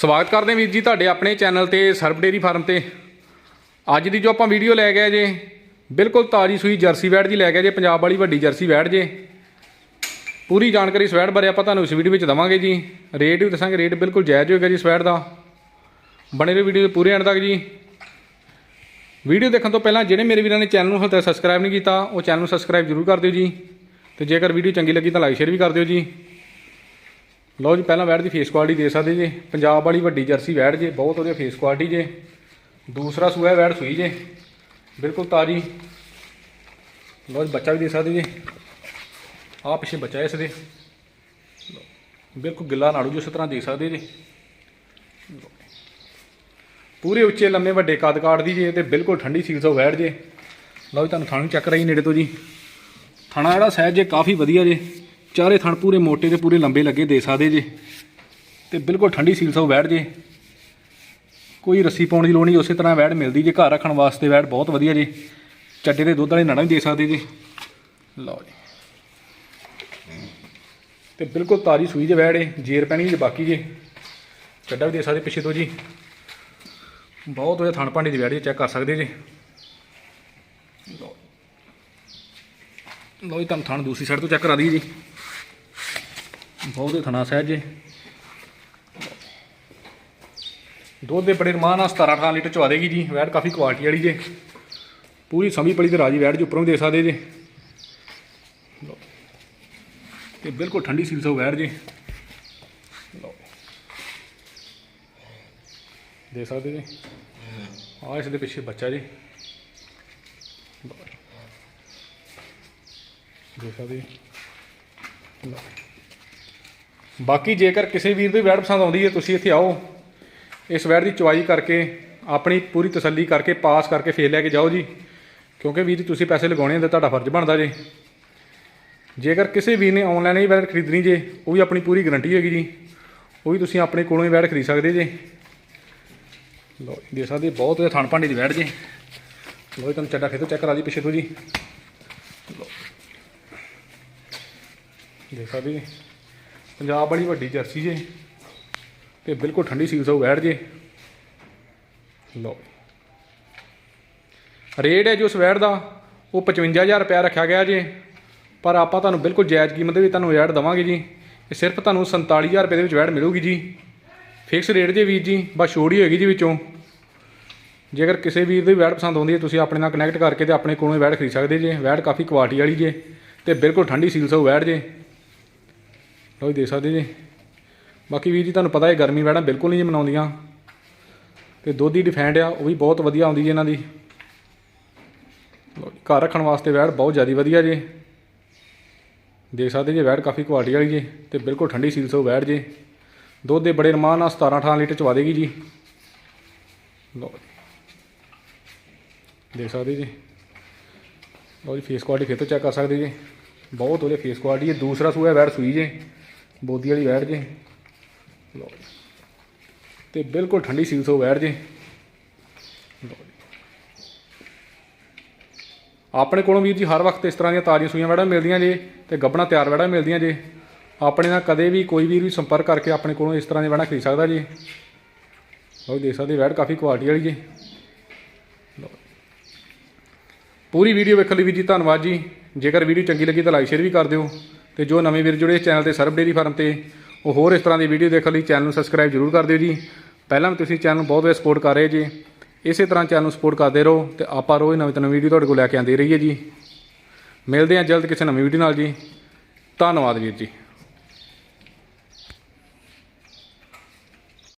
ਸਵਾਗਤ ਕਰਦੇ ਹਾਂ ਵੀਰ ਜੀ ਤੁਹਾਡੇ ਆਪਣੇ ਚੈਨਲ ਤੇ ਸਰਬ ਡੇਰੀ ਫਾਰਮ ਤੇ। ਅੱਜ ਦੀ ਜੋ ਆਪਾਂ ਵੀਡੀਓ ਲੈ ਗਏ ਜੇ, ਬਿਲਕੁਲ ਤਾਜੀ ਸੂਈ ਜਰਸੀ ਵੈੜ ਜੀ ਲੈ ਗਏ ਜੇ, ਪੰਜਾਬ ਵਾਲੀ ਵੱਡੀ ਜਰਸੀ ਵੈੜ ਜੇ। ਪੂਰੀ ਜਾਣਕਾਰੀ ਸਵੈੜ ਬਾਰੇ ਆਪਾਂ ਤੁਹਾਨੂੰ ਇਸ ਵੀਡੀਓ ਵਿੱਚ ਦਵਾਂਗੇ ਜੀ। ਰੇਟ ਵੀ ਦੱਸਾਂਗੇ, ਰੇਟ ਬਿਲਕੁਲ ਜਾਇਜ਼ ਹੋਏਗਾ ਜੀ ਸਵੈੜ ਦਾ। ਬਣੇ ਰਹੋ ਵੀਡੀਓ ਦੇ ਪੂਰੇ ਐਂਡ ਤੱਕ ਜੀ। ਵੀਡੀਓ ਦੇਖਣ ਤੋਂ ਪਹਿਲਾਂ ਜਿਹੜੇ ਮੇਰੇ ਵੀਰਾਂ ਨੇ ਚੈਨਲ ਨੂੰ ਹਾਲੇ ਤੱਕ ਸਬਸਕ੍ਰਾਈਬ ਨਹੀਂ ਕੀਤਾ, ਉਹ ਚੈਨਲ ਨੂੰ ਸਬਸਕ੍ਰਾਈਬ ਜ਼ਰੂਰ ਕਰ ਦਿਓ ਜੀ। ਤੇ ਜੇਕਰ ਵੀਡੀਓ ਚੰਗੀ ਲੱਗੀ ਤਾਂ ਲਾਈਕ ਸ਼ੇਅਰ ਵੀ ਕਰ ਦਿਓ ਜੀ। ਲਓ ਜੀ, ਪਹਿਲਾਂ ਵੈੜ ਦੀ ਫੇਸ ਕੁਆਲਿਟੀ ਦੇ ਸਕਦੇ ਜੇ। ਪੰਜਾਬ ਵਾਲੀ ਵੱਡੀ ਜਰਸੀ ਵੈੜ ਜੇ, ਬਹੁਤ ਵਧੀਆ ਫੇਸ ਕੁਆਲਿਟੀ ਜੇ। ਦੂਸਰਾ ਸੂਆ ਵੈੜ ਸੂਈ ਜੇ। ਬਿਲਕੁਲ ਤਾਜੀ। ਲਓ ਜੀ, ਬੱਚਾ ਵੀ ਦੇ ਸਕਦੇ ਜੇ। ਆਹ ਪਿੱਛੇ ਬੱਚਾ ਇਸ ਦੇ। ਬਿਲਕੁਲ ਗਿੱਲਾ ਨਾੜੂ ਜਿਸ ਤਰ੍ਹਾਂ ਦੇ ਸਕਦੇ ਜੇ। ਪੂਰੇ ਉੱਚੇ ਲੰਮੇ ਵੱਡੇ ਕੱਦ ਕਾਟਦੀ ਜੇ ਤੇ ਬਿਲਕੁਲ ਠੰਡੀ ਸੀਲ ਤੋਂ ਵੈੜ ਜੇ। ਲਓ ਜੀ, ਤੁਹਾਨੂੰ ਥਣ ਚੱਕ ਰਹੀ ਨੇੜੇ ਤੋਂ ਜੀ। ਥਾਣਾ ਜਿਹੜਾ ਸਹਿਜ ਜੇ, ਕਾਫੀ ਵਧੀਆ ਜੇ। ਚਾਰੇ ਥਣ ਪੂਰੇ ਮੋਟੇ ਤੇ ਪੂਰੇ ਲੰਬੇ ਲੱਗੇ ਦੇ ਸਕਦੇ ਜੇ। ਤੇ ਬਿਲਕੁਲ ਠੰਡੀ ਸੀਲ ਤੋਂ ਬੈਠ ਜੇ। ਕੋਈ ਰੱਸੀ ਪਾਉਣ ਦੀ ਲੋੜ ਨਹੀਂ, ਉਸੇ ਤਰ੍ਹਾਂ ਵੈੜ ਮਿਲਦੀ ਜੇ। ਘਰ ਰੱਖਣ ਵਾਸਤੇ ਵੈੜ ਬਹੁਤ ਵਧੀਆ ਜੀ। ਚੱਡੇ ਦੇ ਦੁੱਧ ਵਾਲੇ ਨੜਾਂ ਵੀ ਦੇ ਸਕਦੇ ਜੀ। ਲਓ ਜੀ। ਤੇ ਬਿਲਕੁਲ ਤਾਜੀ ਸੂਈ ਜੇ ਵੈੜ ਏ, ਜੇਰ ਪੈਣੀ ਜੇ ਬਾਕੀ ਜੇ। ਚੱਡਾ ਵੀ ਦੇ ਸਕਦੇ ਪਿੱਛੇ ਤੋਂ ਜੀ। ਬਹੁਤ ਵਧੀਆ ਥਣ ਭਾਂਡੇ ਦੀ ਵੈੜ ਜੇ ਚੈੱਕ ਕਰ ਸਕਦੇ ਜੇ। ਲਓ ਲਓ ਜੀ, ਤੁਹਾਨੂੰ ਥਣ ਦੂਸਰੀ ਸਾਈਡ ਤੋਂ ਚੈੱਕ ਕਰਾ ਦਈਏ ਜੀ। ਬਹੁਤ ਹੀ ਥਣਾ ਸਹਿਜ ਦੁੱਧ ਦੇ ਬੜੇ ਰਮਾਨ ਨਾਲ 17 18 ਲੀਟਰ ਚਵਾ ਦੇਗੀ ਜੀ ਵੈੜ ਕਾਫੀ ਕੁਆਲਿਟੀ ਵਾਲੀ ਜੇ। ਪੂਰੀ ਸਮੀ ਪਲੀ ਤੇ ਰਾਜੀ ਵੈੜ ਜੀ ਉੱਪਰੋਂ ਵੀ ਦੇ ਸਕਦੇ ਜੇ। ਤੇ ਬਿਲਕੁਲ ਠੰਡੀ ਸੀਲ ਸੋ ਵੈੜ ਜੇ। ਲਓ। ਦੇ ਸਕਦੇ ਜੀ। ਆ ਇਸ ਦੇ ਪਿੱਛੇ ਬੱਚਾ ਜੀ। ਦੇ ਸਕਦੇ ਜੀ। ਬਾਕੀ ਜੇਕਰ ਕਿਸੇ ਵੀਰ ਦੀ ਵੈੜ ਪਸੰਦ ਆਉਂਦੀ ਹੈ, ਤੁਸੀਂ ਇੱਥੇ ਆਓ। ਇਸ ਵੈੜ ਦੀ ਚੁਆਈ ਕਰਕੇ, ਆਪਣੀ ਪੂਰੀ ਤਸੱਲੀ ਕਰਕੇ, ਪਾਸ ਕਰਕੇ ਫੇਰ ਲੈ ਕੇ ਜਾਓ ਜੀ। ਕਿਉਂਕਿ ਵੀਰ ਜੀ, ਤੁਸੀਂ ਪੈਸੇ ਲਗਾਉਣੇ ਤਾਂ ਤੁਹਾਡਾ ਫਰਜ਼ ਬਣਦਾ ਜੇ। ਜੇਕਰ ਕਿਸੇ ਵੀਰ ਨੇ ਆਨਲਾਈਨ ਹੀ ਵੈੜ ਖਰੀਦਣੀ ਜੇ, ਉਹ ਵੀ ਆਪਣੀ ਪੂਰੀ ਗਾਰੰਟੀ ਹੈਗੀ ਜੀ। ਉਹ ਵੀ ਤੁਸੀਂ ਆਪਣੇ ਕੋਲੋਂ ਹੀ ਵੈੜ ਖਰੀਦ ਸਕਦੇ ਜੇ। ਲੋ ਦੇ ਸਕਦੇ ਬਹੁਤ ਵਧੀਆ ਥਣ ਭਾਂਡੇ ਦੀ ਵੈੜ ਜੇ। ਲੋ ਤੁਹਾਨੂੰ ਚੱਡਾ ਖੇਤੋਂ ਚੈੱਕ ਕਰਾ ਦੀ ਪਿੱਛੇ ਤੋਂ ਜੀ। ਲਓ। ਦੇਖ ਸਕਦੇ ਜੀ। ਪੰਜਾਬ ਵਾਲੀ ਵੱਡੀ ਜਰਸੀ ਜੇ। ਤੇ ਬਿਲਕੁਲ ਠੰਡੀ ਸੀਲ ਸੋ ਬੈਠ ਜੇ। ਲਓ। ਰੇਟ ਹੈ ਜੋ ਇਸ ਵੈੜ ਦਾ, ਉਹ 55000 ਰੁਪਇਆ ਰੱਖਿਆ ਗਿਆ ਜੇ। ਪਰ ਆਪਾਂ ਤੁਹਾਨੂੰ ਬਿਲਕੁਲ ਜਾਇਜ਼ ਕੀਮਤ ਦੇ ਵਿੱਚ ਤੁਹਾਨੂੰ ਵੈੜ ਦਵਾਂਗੇ ਜੀ। ਇਹ ਸਿਰਫ ਤੁਹਾਨੂੰ 47000 ਰੁਪਏ ਦੇ ਵਿੱਚ ਵੈੜ ਮਿਲੂਗੀ ਜੀ। ਫਿਕਸ ਰੇਟ ਜੇ ਵੀਰ ਜੀ, ਬਸ ਛੋੜ ਹੋਏਗੀ ਜੀ ਵਿੱਚੋਂ। ਜੇਕਰ ਕਿਸੇ ਵੀਰ ਦੀ ਵੈੜ ਪਸੰਦ ਆਉਂਦੀ ਹੈ, ਤੁਸੀਂ ਆਪਣੇ ਨਾਲ ਕਨੈਕਟ ਕਰਕੇ ਤੇ ਆਪਣੇ ਕੋਲੋਂ ਹੀ ਖਰੀਦ ਸਕਦੇ ਜੇ। ਵੈੜ ਕਾਫੀ ਕੁਆਲਿਟੀ ਵਾਲੀ ਜੇ। ਤੇ ਬਿਲਕੁਲ ਠੰਡੀ ਸੀਲ ਸੋ ਵੈੜ ਜੇ। ਲਓ ਜੀ, ਦੇਖ ਸਕਦੇ ਜੀ। ਬਾਕੀ ਵੀਰ ਜੀ, ਤੁਹਾਨੂੰ ਪਤਾ ਹੈ ਗਰਮੀ ਵੈੜਾਂ ਬਿਲਕੁਲ ਨਹੀਂ ਜੀ ਮਨਾਉਂਦੀਆਂ। ਤੇ ਦੁੱਧ ਦੀ ਡਿਫੈਂਡ ਆ, ਉਹ ਵੀ ਬਹੁਤ ਵਧੀਆ ਆਉਂਦੀ ਜੀ ਇਹਨਾਂ ਦੀ। ਘਰ ਰੱਖਣ ਵਾਸਤੇ ਵੈੜ ਬਹੁਤ ਜ਼ਿਆਦਾ ਵਧੀਆ ਜੇ। ਦੇਖ ਸਕਦੇ ਜੀ, ਵੈੜ ਕਾਫੀ ਕੁਆਲਿਟੀ ਵਾਲੀ ਜੇ ਤੇ ਬਿਲਕੁਲ ਠੰਡੀ ਸੀਲ ਸੋ ਵੈੜ ਜੇ। ਦੁੱਧ ਦੇ ਬੜੇ ਰਮਾਨ ਨਾਲ 17 18 ਲੀਟਰ ਚਵਾ ਦੇਗੀ ਜੀ। ਲਓ ਦੇਖ ਸਕਦੇ ਜੀ। ਲਓ ਜੀ ਫੇਸ ਕੁਆਲਿਟੀ ਫਿਰ ਤੋਂ ਚੈੱਕ ਕਰ ਸਕਦੇ ਜੀ। ਬਹੁਤ ਵਧੀਆ ਫੇਸ ਕੁਆਲਿਟੀ ਹੈ ਦੂਸਰਾ ਸੂਆ ਵੈੜ ਸੂਈ ਜੇ। ਬੋਦੀ ਵਾਲੀ ਬੈਠ ਜੇ। ਲਓ ਜੀ। ਤੇ ਬਿਲਕੁਲ ਠੰਡੀ ਸੀਲ ਸੋ ਬੈਠ ਜੇ। ਲਓ ਜੀ। ਆਪਣੇ ਕੋਲੋਂ ਵੀਰ ਜੀ ਹਰ ਵਕਤ ਇਸ ਤਰ੍ਹਾਂ ਦੀਆਂ ਤਾਜ਼ੀਆਂ ਸੂਈਆਂ ਵੈੜਾਂ ਮਿਲਦੀਆਂ ਜੇ ਤੇ ਗੱਬਣਾ ਤਿਆਰ ਵੈੜਾਂ ਮਿਲਦੀਆਂ ਜੇ। ਆਪਣੇ ਨਾਲ ਕਦੇ ਵੀ ਕੋਈ ਵੀਰ ਵੀ ਸੰਪਰਕ ਕਰਕੇ ਆਪਣੇ ਕੋਲੋਂ ਇਸ ਤਰ੍ਹਾਂ ਦੀਆਂ ਵੈੜਾਂ ਖਰੀਦ ਸਕਦਾ ਜੀ। ਲਓ ਜੀ, ਦੇਖ ਸਕਦੇ ਵੈੜ ਕਾਫੀ ਕੁਆਲਿਟੀ ਵਾਲੀ ਜੀ। ਪੂਰੀ ਵੀਡੀਓ ਵੇਖਣ ਲਈ ਵੀਰ ਜੀ ਧੰਨਵਾਦ ਜੀ। ਜੇਕਰ ਵੀਡੀਓ ਚੰਗੀ ਲੱਗੀ ਤਾਂ ਲਾਈਕ ਸ਼ੇਅਰ ਵੀ ਕਰ ਦਿਓ। ਤੇ ਜੋ ਨਵੇਂ ਵੀਰ ਜੁੜੇ ਇਸ ਚੈਨਲ ਤੇ ਸਰਬ ਡੇਰੀ ਫਾਰਮ ਤੇ, ਉਹ ਹੋਰ ਇਸ ਤਰ੍ਹਾਂ ਦੀ ਵੀਡੀਓ ਦੇਖਣ ਲਈ ਚੈਨਲ ਨੂੰ ਸਬਸਕ੍ਰਾਈਬ ਜ਼ਰੂਰ ਕਰ ਦਿਓ ਜੀ। ਪਹਿਲਾਂ ਵੀ ਤੁਸੀਂ ਚੈਨਲ ਨੂੰ ਬਹੁਤ ਵਧੀਆ ਸਪੋਰਟ ਕਰ ਰਹੇ ਜੀ, ਇਸੇ ਤਰ੍ਹਾਂ ਚੈਨਲ ਨੂੰ ਸਪੋਰਟ ਕਰਦੇ ਰਹੋ ਤੇ ਆਪਾਂ ਰੋਜ਼ ਨਵੀਂ ਤੋਂ ਨਵੀਂ ਵੀਡੀਓ ਤੁਹਾਡੇ ਕੋਲ ਲੈ ਕੇ ਆਉਂਦੇ ਰਹੀਏ ਜੀ। ਮਿਲਦੇ ਹਾਂ ਜਲਦ ਕਿਸੇ ਨਵੀਂ ਵੀਡੀਓ ਨਾਲ ਜੀ। ਧੰਨਵਾਦ ਵੀਰ ਜੀ।